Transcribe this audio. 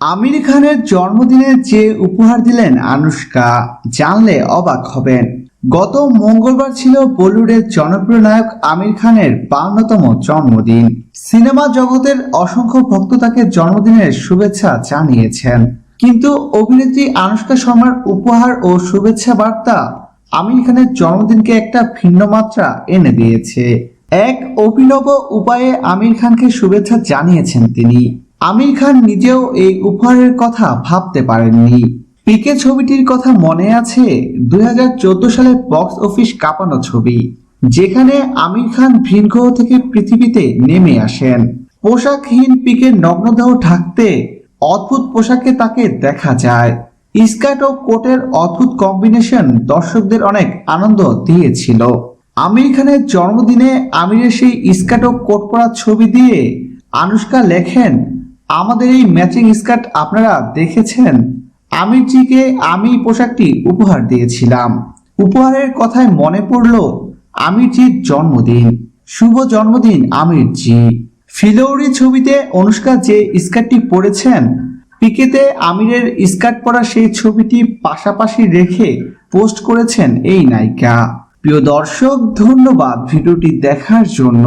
আমির খানের জন্মদিনে যে উপহার দিলেন আনুষ্কা, জানলে অবাক হবেন। গত মঙ্গলবার ছিল বলিউডের জনপ্রিয় নায়ক আমির খানের বান্নতম জন্মদিন। সিনেমা জগতের অসংখ্য ভক্ত তাকে জন্মদিনের শুভেচ্ছা জানিয়েছেন। কিন্তু অভিনেত্রী আনুষ্কা শর্মার উপহার ও শুভেচ্ছা বার্তা আমির খানের জন্মদিনকে একটা ভিন্ন মাত্রা এনে দিয়েছে। এক অভিনব উপায়ে আমির খানকে শুভেচ্ছা জানিয়েছেন তিনি। আমির খান নিজেও এই উপহারের কথা ভাবতে পারেননি। পিকে ছবিটির কথা মনে আছে দুই হাজার চোদ্দ সালে বক্স অফিস কাঁপানো ছবি, যেখানে আমির খান ভিনগ্রহ থেকে পৃথিবীতে নেমে আসেন। পোশাকহীন পিকের নগ্নদেহ ঢাকতে অদ্ভুত পোশাকে তাকে দেখা যায়। স্কার্ট ও কোটের অদ্ভুত কম্বিনেশন দর্শকদের অনেক আনন্দ দিয়েছিল। আমির খানের জন্মদিনে আমিরের সেই স্কার্ট ও কোট পরা ছবি দিয়ে আনুষ্কা লেখেন আমাদের এই ম্যাচিং স্কার্ট আপনারা দেখেছেন? আমিরজিকে আমি পোশাকটি উপহার দিয়েছিলাম। উপহারের কথায় মনে পড়ল আমিরজির জন্মদিন। শুভ জন্মদিন আমিরজি ফিলৌরি ছবিতে অনুষ্কা যে স্কার্টটি পরেছেন, পিকেতে আমিরের স্কার্ট পরা সেই ছবিটি পাশাপাশি রেখে পোস্ট করেছেন এই নায়িকা। প্রিয় দর্শক, ধন্যবাদ ভিডিওটি দেখার জন্য।